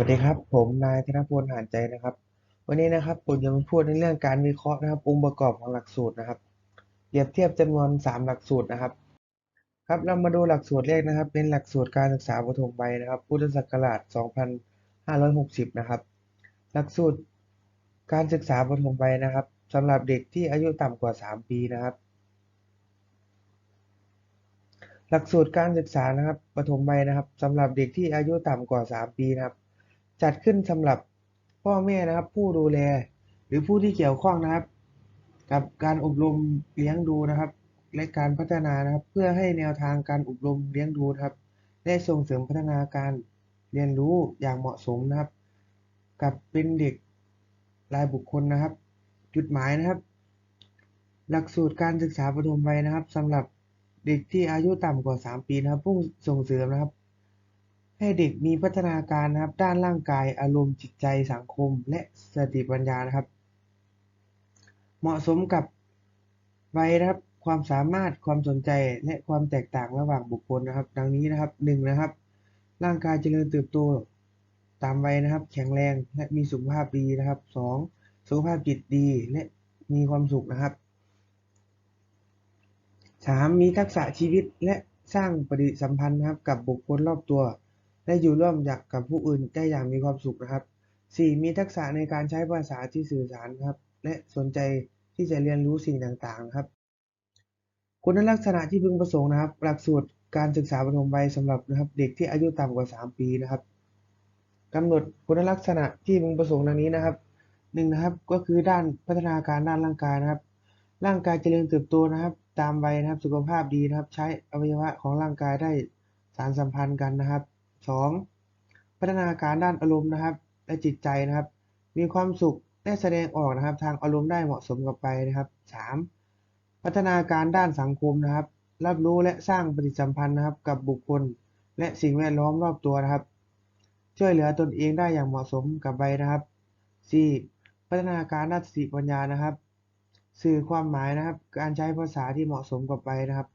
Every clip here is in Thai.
วัสดีครับ ผมนายธนพลหาญใจนะครับ วันนี้นะครับผมจะมาพูดในเรื่องการวิเคราะห์นะครับ องค์ประกอบของหลักสูตรนะครับเปรียบเทียบจำนวน 3 หลักสูตรนะครับ ครับเรามาดูหลักสูตรแรกนะครับ เป็นหลักสูตรการศึกษาปฐมวัยนะครับ พุทธศักราช 2560 นะครับ หลักสูตรการศึกษาปฐมวัยนะครับสำหรับเด็กที่อายุต่ำกว่า 3 ปีนะครับ หลักสูตรการศึกษานะครับปฐมวัยนะครับสำหรับเด็กที่อายุต่ำกว่า 3 ปีนะครับ จัดขึ้นสำหรับพ่อแม่นะครับ ผู้ดูแล หรือผู้ที่เกี่ยวข้องนะครับ กับการอบรมเลี้ยงดูนะครับ และการพัฒนานะครับ เพื่อให้แนวทางการอบรมเลี้ยงดูครับ ได้ส่งเสริมพัฒนาการเรียนรู้อย่างเหมาะสมนะครับ กับเป็นเด็กรายบุคคลนะครับ จุดหมายนะครับ หลักสูตรการศึกษาปฐมวัยนะครับสำหรับเด็กที่อายุต่ำกว่า 3 ปีนะครับพุ่งส่งเสริมนะครับ ให้เด็กมีพัฒนาการนะครับ ด้านร่างกายอารมณ์จิตใจสังคม และสติปัญญานะครับ เหมาะสมกับวัยนะครับความสามารถความสนใจและความแตกต่างระหว่างบุคคลนะครับ ดังนี้นะครับหนึ่งนะครับ ร่างกายเจริญเติบโตตามวัยนะครับ แข็งแรงและมีสุขภาพดีนะครับสองสุขภาพจิตดีและมีความสุขนะครับสามมีทักษะชีวิตและสร้างปฏิสัมพันธ์นะครับกับบุคคลรอบตัว และอยู่ร่วมอยากกับผู้อื่นได้อย่างมีความสุขนะครับ 4. มีทักษะในการใช้ภาษาที่สื่อสารครับ และสนใจที่จะเรียนรู้สิ่งต่างๆครับ คุณลักษณะที่พึงประสงค์นะครับ หลักสูตรการศึกษาปฐมวัยสำหรับนะครับ เด็กที่อายุต่ำกว่า 3 ปีนะครับกำหนดคุณลักษณะที่พึงประสงค์ดังนี้นะครับหนึ่งนะครับก็คือด้านพัฒนาการด้านร่างกายนะครับ ร่างกายเจริญเติบโตนะครับ ตามวัยนะครับสุขภาพดีนะครับ ใช้อวัยวะของร่างกายได้สารสัมพันธ์กันนะครับ 2. พัฒนาการด้านอารมณ์นะครับ และจิตใจนะครับ มีความสุขและแสดงออกนะครับ ทางอารมณ์ได้เหมาะสมกับไปนะครับ 3. พัฒนาการด้านสังคมนะครับ รับรู้และสร้างปฏิสัมพันธ์นะครับ กับบุคคล และสิ่งแวดล้อมรอบตัวนะครับ ช่วยเหลือตนเองได้อย่างเหมาะสมกับใบนะครับ 4. พัฒนาการด้านสติปัญญานะครับ สื่อความหมายนะครับ การใช้ภาษาที่เหมาะสมกับใบนะครับ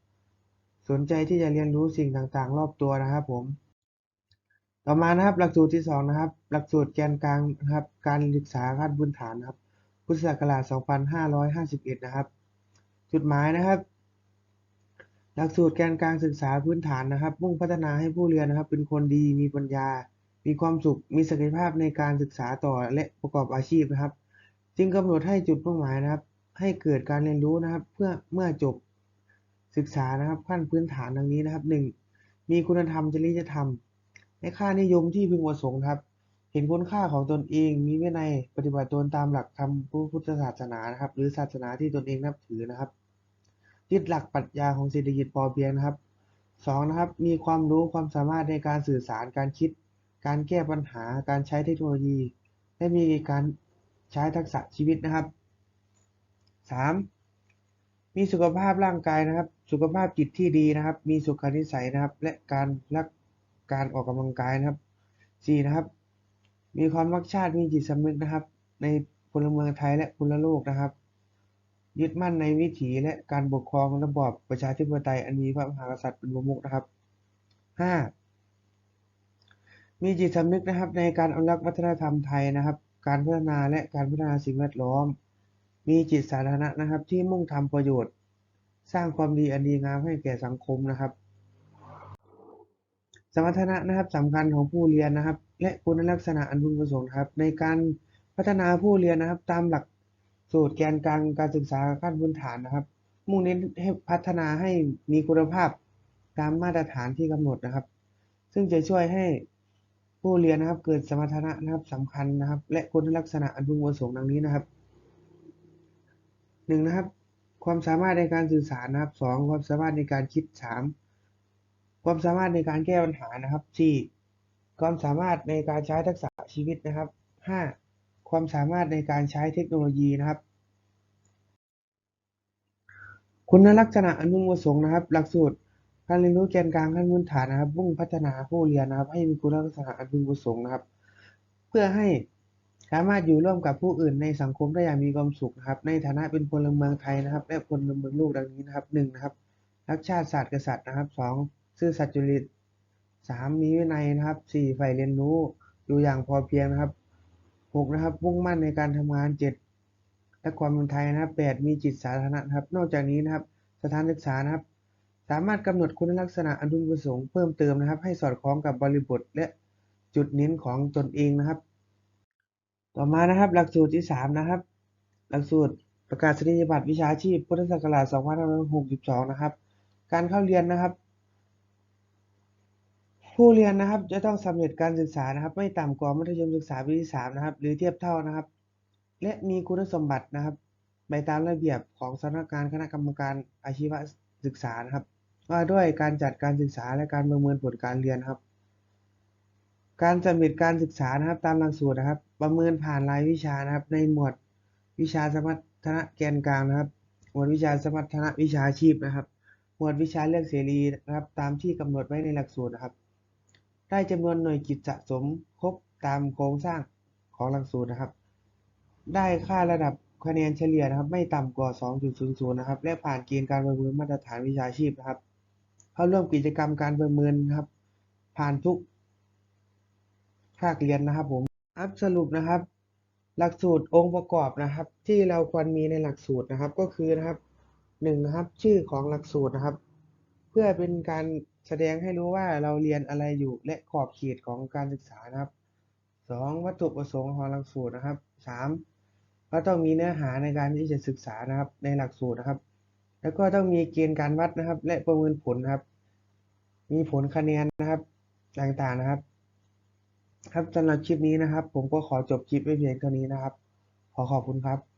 สนใจที่จะเรียนรู้สิ่งต่างๆ รอบตัวนะครับผม ต่อมานะครับ หลักสูตรที่ 2 นะครับ หลักสูตรแกนกลางนะครับ การศึกษาขั้นพื้นฐานนะครับ พุทธศักราช 2551 นะครับ จุดหมายนะครับ หลักสูตรแกนกลางศึกษาพื้นฐานนะครับ มุ่งพัฒนาให้ผู้เรียนนะครับ เป็นคนดี มีปัญญา มีความสุข มีศักยภาพในการศึกษาต่อและประกอบอาชีพนะครับ จึงกำหนดให้จุดเป้าหมายนะครับ ให้เกิดการเรียนรู้นะครับ เพื่อเมื่อจบศึกษานะครับ ขั้นพื้นฐานดังนี้นะครับ 1. มีคุณธรรมจริยธรรม และค่านิยมที่พึงประสงค์ครับ เห็นคุณค่าของตนเอง มีวินัยปฏิบัติตนตามหลักธรรมพุทธศาสนานะครับ หรือศาสนาที่ตนเองนับถือนะครับยึดหลักปรัชญาของเศรษฐกิจพอเพียงนะครับ 2. นะครับ มีความรู้ความสามารถในการสื่อสารการคิด การแก้ปัญหาการใช้เทคโนโลยี และมีการใช้ทักษะชีวิตนะครับ 3. มีสุขภาพร่างกายนะครับ สุขภาพจิตที่ดีนะครับ มีสุขนิสัยนะครับ และการรัก การออกกำลังกายนะครับ 4. นะครับ มีความรักชาติมีจิตสำนึกนะครับ ในพลเมืองไทยและพลโลกนะครับ ยึดมั่นในวิถีและการปกครองระบอบประชาธิปไตยอันมีพระมหากษัตริย์เป็นประมุขนะครับ 5. มีจิตสำนึกนะครับ ในการอนุรักษ์วัฒนธรรมไทยนะครับ การพัฒนาและการพัฒนาสิ่งแวดล้อม มีจิตสาธารณะนะครับ ที่มุ่งทำประโยชน์ สร้างความดีอันดีงามให้แก่สังคมนะครับ สมรรถนะนะครับสำคัญของผู้เรียนนะครับ และคุณลักษณะอันพึงประสงค์ครับ ในการพัฒนาผู้เรียนนะครับ ตามหลักสูตรแกนกลางการศึกษาขั้นพื้นฐานนะครับ มุ่งเน้นให้พัฒนาให้มีคุณภาพตามมาตรฐานที่กำหนดนะครับ ซึ่งจะช่วยให้ผู้เรียนนะครับ เกิดสมรรถนะนะครับสำคัญนะครับ และคุณลักษณะอันพึงประสงค์ดังนี้นะครับหนึ่งนะครับ ความสามารถในการสื่อสารนะครับสองความสามารถในการคิดสาม ความสามารถในการแก้ปัญหานะครับ 4. ความสามารถในการใช้ทักษะชีวิตนะครับ 5. ความสามารถในการใช้เทคโนโลยีนะครับ คุณลักษณะอนุประสงค์นะครับ หลักสูตรการเรียนรู้แกนกลางขั้นพื้นฐานนะครับมุ่งพัฒนาผู้เรียนนะครับ ให้มีคุณลักษณะอันพึงประสงค์นะครับ เพื่อให้สามารถอยู่ร่วมกับผู้อื่นในสังคมได้อย่างมีความสุขนะครับ ในฐานะเป็นพลเมืองไทยนะครับ และพลเมืองโลกดังนี้นะครับหนึ่งนะครับ รักชาติศาสตร์กษัตริย์นะครับสอง ซื่อสัตย์จริตสามมีวินัยนะครับสี่ใฝ่เรียนรู้อยู่อย่างพอเพียงนะครับหกนะครับมุ่งมั่นในการทำงานเจ็ดและความเป็นไทยนะครับแปดมีจิตสาธารณะนะครับ นอกจากนี้นะครับ สถานศึกษานะครับ สามารถกำหนดคุณลักษณะอันพึงประสงค์เพิ่มเติมนะครับ ให้สอดคล้องกับบริบทและจุดเน้นของตนเองนะครับ ต่อมานะครับ หลักสูตรที่สามนะครับ หลักสูตรประกาศนียบัตรวิชาชีพพุทธศักราช2562 นะครับ การเข้าเรียนนะครับ ผู้เรียนนะครับจะต้องสำเร็จการศึกษานะครับ ไม่ต่ำกว่ามัธยมศึกษาปีที่สามนะครับ หรือเทียบเท่านะครับ และมีคุณสมบัตินะครับ ไปตามระเบียบของสำนักงานคณะกรรมการอาชีวศึกษานะครับ ว่าด้วยการจัดการศึกษาและการประเมินผลการเรียนครับ การสำเร็จการศึกษานะครับ ตามหลักสูตรนะครับ ประเมินผ่านรายวิชานะครับ ในหมวดวิชาสมรรถนะแกนกลางนะครับ หมวดวิชาสมรรถนะวิชาชีพนะครับ หมวดวิชาเลือกเสรีนะครับ ตามที่กำหนดไว้ในหลักสูตรนะครับ ได้จำนวนหน่วยกิจสะสมครบตามโครงสร้างของหลักสูตรนะครับ ได้ค่าระดับคะแนนเฉลี่ยนะครับ ไม่ต่ำกว่า 2.00 นะครับ และผ่านเกณฑ์การประเมินมาตรฐานวิชาชีพนะครับ เข้าร่วมกิจกรรมการประเมินนะครับ ผ่านทุกภาคเรียนนะครับผมครับสรุปนะครับ หลักสูตรองค์ประกอบนะครับ ที่เราควรมีในหลักสูตรนะครับ ก็คือนะครับหนึ่งนะครับ ชื่อของหลักสูตรนะครับ เพื่อเป็นการแสดงให้รู้ว่าเราเรียนอะไรอยู่และขอบเขตของการศึกษานะครับสองวัตถุประสงค์ของหลักสูตรนะครับสามก็ต้องมีเนื้อหาในการที่จะศึกษานะครับในหลักสูตรนะครับ แล้วก็ต้องมีเกณฑ์การวัดนะครับ และประเมินผลนะครับ มีผลคะแนนนะครับต่างๆนะครับ ครับสำหรับคลิปนี้นะครับ ผมก็ขอจบคลิปไว้เพียงเท่านี้นะครับ ขอขอบคุณครับ